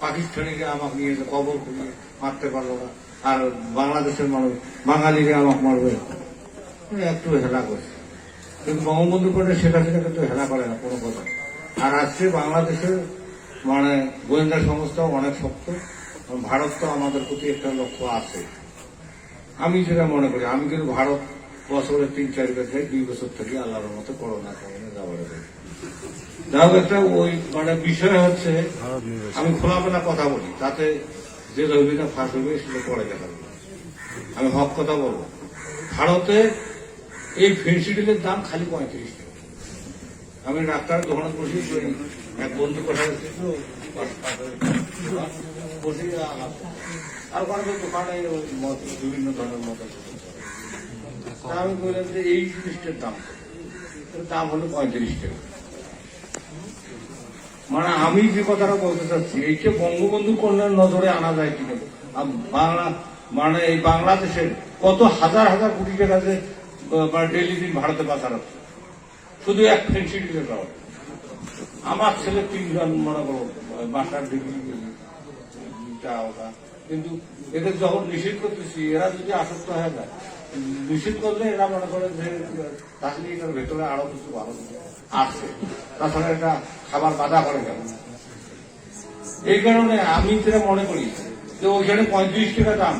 পাকিস্তানিকে আমাকে নিয়ে কবর খুঁড়িয়ে মারতে পারল না। আর বাংলাদেশের মানুষ বাঙালিকে আমাকে মারবে। একটু হেলা করছে। কিন্তু বঙ্গবন্ধু করে সেটা সেটা কিন্তু হেলা করে না, কোনো কথা। আর আজকে বাংলাদেশের মানে গোয়েন্দা সংস্থাও অনেক শক্ত। ভারত তো আমাদের প্রতি একটা লক্ষ্য আছে। আমি যেটা মনে করি, আমি কিন্তু ভারত বছরে তিন চার বার যাই, দুই বছর থেকে আল্লাহর মতো করোনা কারণে যাওয়ার যাই একটা ওই মানে বিষয় হচ্ছে, আমি খোলামেলা কথা বলি, তাতে যে রবিটা ফাঁস হবে, সেটা পরে দেখা আমি হক কথা বলব। ভারতে এই ফেন্সিডিলের দাম খালি পঁয়ত্রিশ টাকা। আমি ডাক্তার দোকানে বসি এক বন্ধু কথা বসে আর ওখানে দোকানে বিভিন্ন ধরনের মদ আছে। তা আমি বললাম যে এই জিনিসটার দাম দাম হলো পঁয়ত্রিশ টাকা। মানে আমি যে কথাটা বলতে চাচ্ছি এইটা বঙ্গবন্ধু কন্যার নজরে আনা যায় কিনা? বাংলা মানে এই বাংলাদেশের কত হাজার হাজার কোটি টাকা যে আহ, মানে ডেলি দিন ভারতে পাচার হচ্ছে। শুধু এক ফেন্সিডিলের কারণে আমার ছেলে তিনজন মনে করো মাস্টার ডিগ্রি কিন্তু এদের যখন নিষেধ করতেছি এরা যদি আসক্ত হয়ে যায় নিষেধ করলে এরা মনে করে যে তাহলে এটার ভেতরে আরও কিছু ভালো আছে। তাছাড়া এটা খাবার বাধা করে কেন এই কারণে আমি যেটা মনে করি যে ওইখানে পঁয়ত্রিশ টাকা দাম।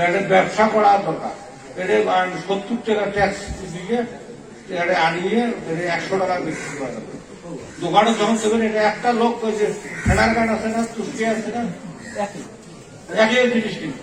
এটা ব্যবসা করা দরকার। এটা সত্তর টাকা ট্যাক্স দিয়ে এটা আনিয়ে এটা একশো টাকা বিক্রি করা যাবে। দোকানে যখন দেবেন এটা একটা লোক যে ফেনার গান আছে না তুষ্টি আছে না? একই জিনিস কিন্তু।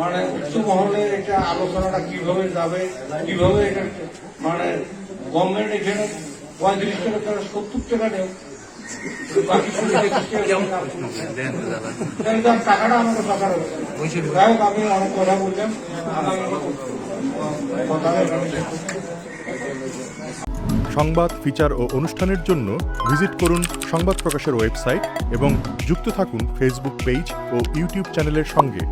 মানে উচ্চ মহলে এটা আলোচনাটা কীভাবে যাবে, কীভাবে এটা মানে গভর্নমেন্ট এখানে পঁয়ত্রিশ টাকা তারা সত্তর টাকা বললাম সংবাদ, ফিচার ও অনুষ্ঠানের জন্য ভিজিট করুন সংবাদ প্রকাশের ওয়েবসাইট এবং যুক্ত থাকুন ফেসবুক পেজ ও ইউটিউব চ্যানেলের সঙ্গে।